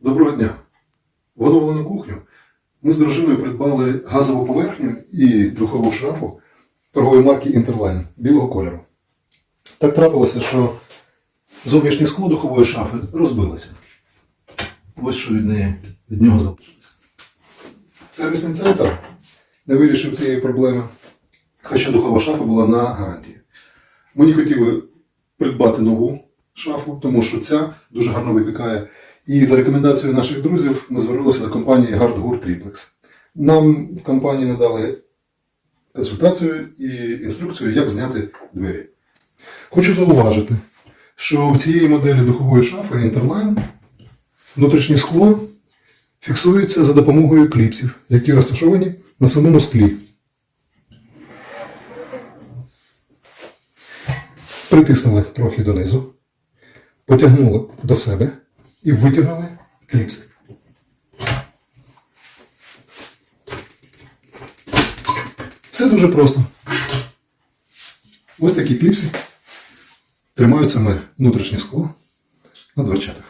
Доброго дня! В оновлену кухню ми з дружиною придбали газову поверхню і духову шафу торгової марки Interline білого кольору. Так трапилося, що зовнішнє скло духової шафи розбилося. Ось що від, неї, від нього залишиться. Сервісний центр не вирішив цієї проблеми, хоча духова шафа була на гарантії. Ми не хотіли придбати нову шафу, тому що ця дуже гарно випікає. І за рекомендацією наших друзів ми звернулися до компанії Hardgur Triplex. Нам в компанії надали консультацію і інструкцію, як зняти двері. Хочу зауважити, що в цієї моделі духової шафи Interline внутрішнє скло фіксується за допомогою кліпсів, які розташовані на самому склі. Притиснули трохи донизу, потягнули до себе і витягнули кліпси. Все дуже просто. Ось такі кліпси тримають саме внутрішнє скло на дверчатах.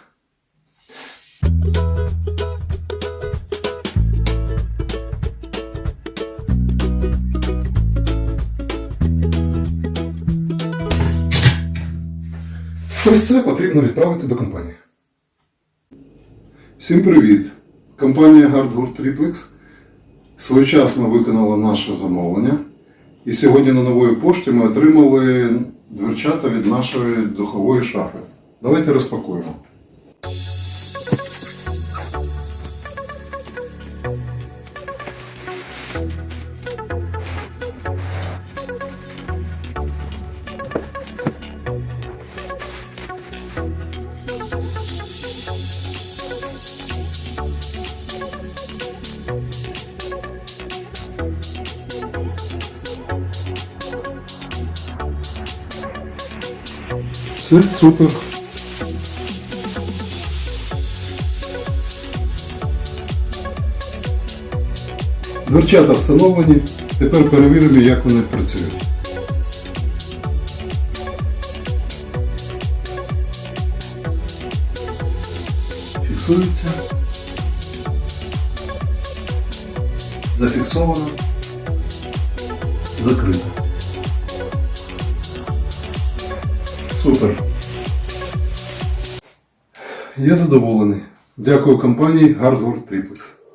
Ось це потрібно відправити до компанії. Всім привіт! Компанія Hardwood Triplex своєчасно виконала наше замовлення. І сьогодні на нової пошті ми отримали дверчата від нашої духової шафи. Давайте розпакуємо. Все супер. Дверчата встановлені. Тепер перевіримо, як вони працюють. Фіксується. Зафіксовано. Закрито. Супер. Я задоволений. Дякую компанії Hardware Triplex.